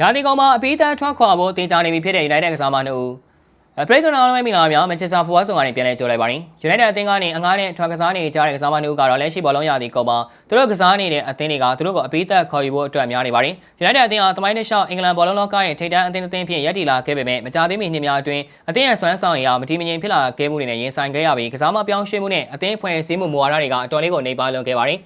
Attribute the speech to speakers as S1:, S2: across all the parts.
S1: ရာသီကောင်မှာအပီးတန်းထွက်ခွာဖို့တင်ကြနေပြီဖြစ်တဲ့ United ကစားမနှစ်ဦးအပရိတ်ကနာလုံးမိလာများမန်ချက်စတာဖူဝါဆောင်ကနေပြန်လဲကြိုလိုက်ပါရင် United အသင်းကနေအငားနဲ့ထွက်ကစားနေကြတဲ့ကစားမနှစ်ဦးကတော့လက်ရှိဘောလုံးရာသီကောင်မှာသူတို့ကစားနေတဲ့အသင်းတွေကသူတို့ကိုအပီးသက်ခေါ်ယူဖို့အတွက်များနေပါတယ် United အသင်းဟာသမိုင်းတစ်လျှောက်အင်္ဂလန်ဘောလုံးလောကရဲ့ထိပ်တန်းအသင်းတစ်သင်းဖြစ်ရပ်တည်လာခဲ့ပေမဲ့မကြာသေးမီနှစ်များအတွင်းအသင်းရဲ့စွမ်းဆောင်ရည်ဟာမတည်မငြိမ်ဖြစ်လာခဲ့မှုတွေနဲ့ရင်ဆိုင်ခဲ့ရပြီးကစားမပြောင်းရွှေ့မှုနဲ့အသင်းဖွဲ့စည်းမှုမူဝါဒတွေကအတော်လေးကိုနှိပ်ပါလွန်ခဲ့ပါတယ်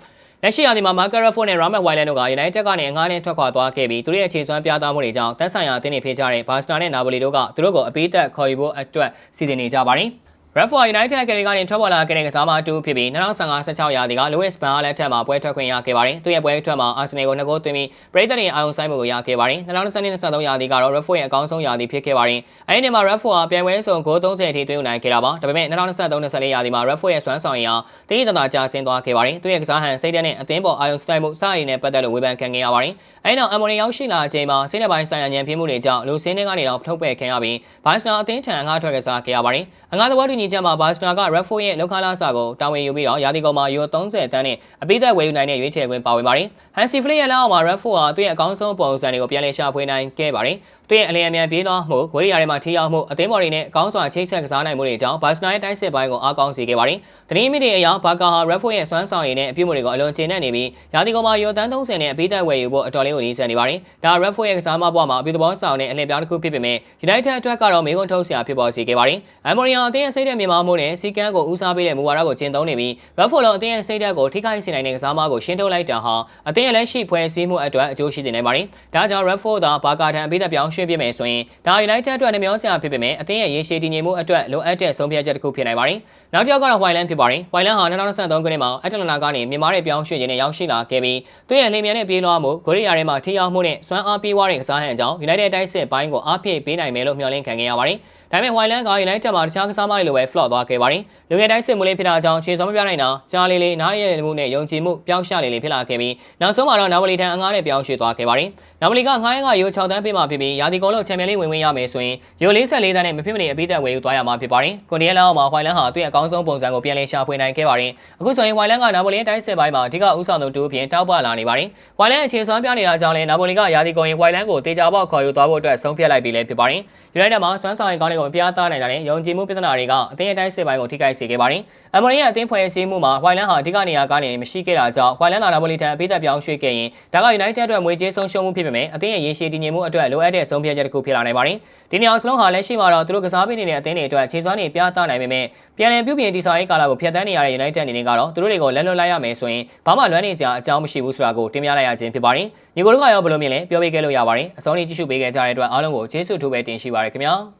S1: လက်ရှိရာသီမှာမာကာရာဖိုနဲ့ရာမတ်ဝိုင်လန်တို့က United ကနေအငားနဲ့ထွက်ခွာသွားခဲ့ပြီးသူတို့ရဲ့အခြေစွမ်းပြသမှုတွေကြောင့်တက်ဆိုင်ရာအသင်းတွေဖေးကြတဲ့ဘာစတာနဲ့နာပိုလီတို့ကသူတို့ကိုအပိသက်ခေါ်ယူဖို့အတွက်စီစဉ်နေကြပါတယ်။ Rafa United ကလေးကနေထွက်ပေါ်လာခဲ့တဲ့ကစားမတူဖြစ်ပြီး2015-16ရာသီက Louis Van Gaal လက်ထက်မှာပွဲထွက်ခွင့်ရခဲ့ပါတယ်။သူ့ရဲ့ပွဲထွက်မှာ Arsenal ကို2ဂိုးသွင်းပြီးပရိသတ်တွေအာရုံစိုက်မှုကိုရခဲ့ပါတယ်။2022-23ရာသီကတော့ Rafa ရဲ့အကောင်းဆုံးရာသီဖြစ်ခဲ့ပါတယ်။အဲဒီနေ့မှာ Rafa ကပြိုင်ပွဲစုံဂိုး30အထိသွင်းနိုင်ခဲ့တာပါ။ဒါပေမဲ့2023-24ရာသီမှာ Rafa ရဲ့စွမ်းဆောင်ရည်ဟာတည်တသာကျဆင်းသွားခဲ့ပါတယ်။သူ့ရဲ့ကစားဟန်စိတ်ဓာတ်နဲ့အသင်းပေါ်အာရုံစိုက်မှုစရည်နဲ့ပတ်သက်လို့ဝေဖန်ခံခဲ့ရပါတယ်။အဲဒီနောက်အမွန်ရောက်ရှိလာချိန်မှာစိတ်နဲ့ပိုင်းဆိုင်ရာညံပြင်းမှုတွေကြောင့်လူစင်းတွေကနေတော့ထုတ်ပယ်ခံရပြီးဘာစနာအသင်းထံအငှားထွက်ကစားခဲ့ရပါတယ်။အငှားသဘောတူညီချက်မှာဘာစနာက Rafa ရဲ့လောက်ခလာစာကိုတာဝန်ယူပြီးတော့ရာသီကုန်မှာယူ30တန်းနဲ့အပိသက်ဝယ်ယူနိုင်တဲ့ရွေးချယ်ခွင့်ပါဝင်ပါတယ်။ Hansi Flick ရဲ့လက်အောက်မှာ Rafa ဟာသူ့ရဲ့အကောင်းဆုံးပုံစံတွေကိုပြန်လည်ရှာဖွေနိုင်ခဲ့ပါတယ်။သူရဲ့အလျင်အမြန်ပြေးသွားမှုဝေးရီယာတွေမှာထိရောက်မှုအသင်းမော်တွေနဲ့အကောင်းစွာချိတ်ဆက်ကစားနိုင်မှုတွေကြောင့်ဘာစနာရဲ့တိုက်စစ်ပိုင်းကိုအားကောင်းစေခဲ့ပါတယ်။တနင်္ဂနွေနေ့အရာဘာကာဟာ Rafa ရဲ့စွမ်းဆောင်ရည်နဲ့အပြုမှုတွေကိုအလွန်ကျေနပ်နေပြီးရာသီကုန်မှာယူတန်း30နဲ့အပိသက်ဝယ်ယူဖို့အတော်လေးကိုရည်စံနေပါတယ်။ဒါ Rafa ရဲ့ကစားမဘွားမှာအပြုသဘောဆောင်တဲ့အလှည့်ပြောင်းတစ်ခုဖြစ်ပေမဲ့ United အတွက်ကတော့မေခွန်းထုတ်စရာဖြစ်ပေါ်စေခဲ့ပါတယ်။ Amoria အသင်းရဲ့စိတ်ဓာတ်မြန်မာမှုနဲ့စီကန်းကိုဦးစားပေးတဲ့မူဝါဒကိုကျင့်သုံးနေပြီး Rafa အသင်းရဲ့စိတ်ဓာတ်ကိုထိခိုက်စေနိုင်တဲ့ကစားမကိုရှင်းထုတ်လိုက်တာဟာအသင်းရဲ့လက်ရှိဖွဲ့စည်းမှုအတွက်အကျိုးရှိနေနိုင်ပါတယ်။ဒါကြောင့် Rafa သာဘာကာထံအပိသက်ပြောင်းရွှေ့ပြမယ်ဆိုရင်ဒါ United အတွက်နှမျောစရာဖြစ်ပေမဲ့အသင်းရဲ့ရေရှည်တည်ငြိမ်မှုအတွက်လိုအပ်တဲ့ဆုံးဖြတ်ချက်တစ်ခုဖြစ်နိုင်ပါတယ်။နောက်တစ်ယောက်ကတော့ Wyland ဖြစ်ပါတယ်။ Wyland ဟာ2023ခုနှစ်မှာအက်တလန်နာကနေမြန်မာရဲ့ပြောင်းရွှေ့ခြင်းနဲ့ရောက်ရှိလာခဲ့ပြီးသူ့ရဲ့လင်မြန်တဲ့ပြေးလွှားမှုဂိုရီယာထဲမှာထိရောက်မှုနဲ့စွမ်းအားပြေးဝတဲ့ကစားဟန်ကြောင့် United တိုက်စစ်ပိုင်းကိုအားဖြည့်ပေးနိုင်မယ်လို့မျှော်လင့်ခံခဲ့ရပါတယ်။ဒါပေမဲ့ Wyland က United မှာတခြားကစားမတွေလိုပဲ flop သွားခဲ့ပါတယ်။လူငယ်တိုင်းစစ်မှုလေးဖြစ်တာကြောင့်ခြေစောမပြနိုင်တာကြားလေးလေးနားရည်မှုနဲ့ယုံကြည်မှုပျောက်ရှလေးလေးဖြစ်လာခဲ့ပြီးနောက်ဆုံးမှာတော့နာပိုလီထံအငားနဲ့ပြောင်းရွှေ့သွားခဲ့ပါတယ်။နာပိုလီကငားရဲကယူ6တန်းပေးမှဖြစ်ပြီးရာသီကုန်လို့ချန်ပီယံလိဝင်ဝင်ရမယ်ဆိုရင်ယူ44တန်းနဲ့မဖြစ်မနေအပိသက်ဝယ်ယူသွားရမှာဖြစ်ပါတယ်။ကွန်ဒီယက်လောက်မှာ Wyland ဟာသူ့ရဲ့အကောင်းဆုံးပုံစံကိုပြန်လည်ရှာဖွေနိုင်ခဲ့ပါတယ်။အခုဆိုရင် Wyland ကနာပိုလီတိုင်းစစ်ပိုင်းမှာအဓိကဦးဆောင်သူတူအပြင်တောက်ပလာနေပါတယ်။ Wyland အခြေစွမ်းပြနေတာကြောင့်လည်းနာပိုလီကရာသီကုန်ရင် Wyland ကိုတေချာပေါက်ခေါ်ယူသွားဖို့အတွက်ဆုံးဖြတ်လိုက်ပြီးလည်းဖြစ်ပါတယ်။ United မှာစွမ်းဆောင်ရည်ကောင်းတွေကိုမပြသနိုင်တာနဲ့ယုံကြည်မှုပြဿနာတွေကအသင်းရဲ့တိုင်းစစ်ပိုင်းကိုထိခိုက်စေခဲ့ပါတယ်။အမေရိကန်အသင်းဖွဲ့စည်းမှုမှာ Wyland ဟာအဓိကနေရာကနေမရှိခဲ့တာကြောင့် Wyland လာနာပိုလီတန်အပိသက်ပြောင်းရွှေ့ခဲ့ရင်ဒါက United အတွက်မွေးကြေးဆုံးရှုံးမှုဖြစ်ပေမဲ့အသင်းရဲ့ရေရှည်တည်ငြိမ်မှုအတွက်လိုအပ်တဲ့ဆုံးဖြတ်ချက်တစ်ခုဖြစ်လာနိုင်ပါတယ်။ဒီနေရာစလုံးဟာလက်ရှိမှာတော့သူတို့ကစားပေးနေတဲ့အသင်းတွေအတွက်ခြေစွမ်းတွေပြသနိုင်ပေမဲ့ပြန်လည်ပြုပြင်တည်ဆောက်ရေးကာလကိုဖျက်ဆီးနေရတဲ့ United အနေနဲ့ကတော့သူတို့တွေကိုလက်လွတ်လိုက်ရမယ်ဆိုရင်ဘာမှလွမ်းနေစရာအကြောင်းမရှိဘူးဆိုတာကိုတင်ပြလိုက်ရခြင်းဖြစ်ပါတယ်။ညီကိုတို့ကရောဘယ်လိုမြင်လဲပြောပြခဲ့လို့ရပါတယ်။အစောနေ့ကြည့်ရှုပေးခဲ့ကြတဲ့အတွက်အားလုံးကိုကျေးဇူးအထူးပဲတင်ရှိပါရခင်ဗျာ။